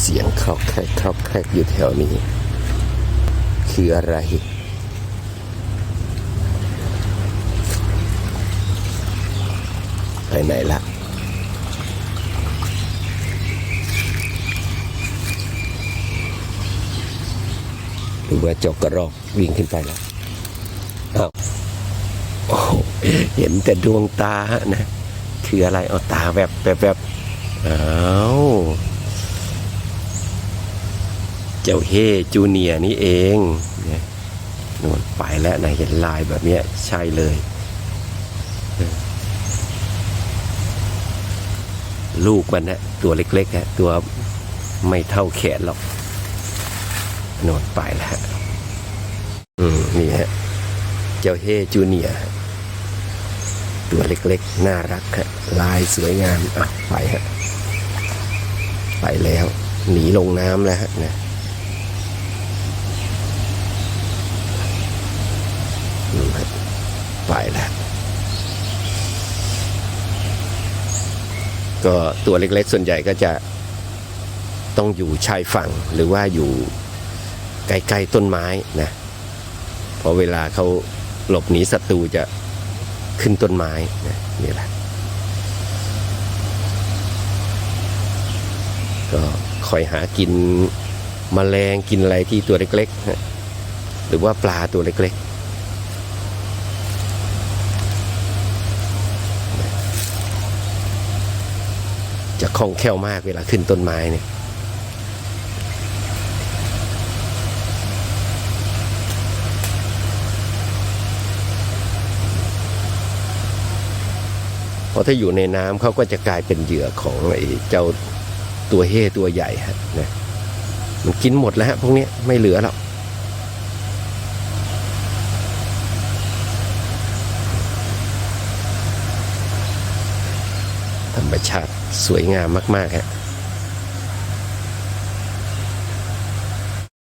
เสียงครอกแครกครอกแครกอยู่แถวนี้ คืออะไรไปไหนละหรือว่าจกกระรอกวิ่งขึ้นไปแล้วอ้าวโอ้เห็นแต่ดวงตาฮะนะ คืออะไรเอาตาแบบแบบแบบอ้าว เจ้าเฮจูเนียนี่เองนี่นวลไปแล้วนะเห็นลายแบบนี้ใช่เลย ลูกมันนะตัวเล็กๆฮะตัวไม่เท่าแขนหรอกนอนไปแล้วฮะอืมนี่ฮะเจ้าเฮจูเนียตัวเล็กๆ น่ารักฮะลายสวยงามอะไปฮะไปแล้ว หนีลงน้ำแล้วฮะนะอืมฮะ ไปแล้วก็ตัวเล็กๆส่วนใหญ่ก็จะต้องอยู่ชายฝั่งหรือว่าอยู่ใกล้ๆต้นไม้นะเพราะเวลาเขาหลบหนีศัตรูจะขึ้นต้นไม้นะนี่แหละก็คอยหากินมแมลงกินอะไรที่ตัวเล็กๆนะหรือว่าปลาตัวเล็กๆ จะคล่องแคล่วมากเวลาขึ้นต้นไม้เนี่ยเพราะถ้าอยู่ในน้ำเขาก็จะกลายเป็นเหยื่อของไอ้เจ้าตัวเฮ่ตัวใหญ่ฮะนะมันกินหมดแล้วฮะพวกนี้ไม่เหลือแล้ว รมชาติสวยงามมากๆฮะ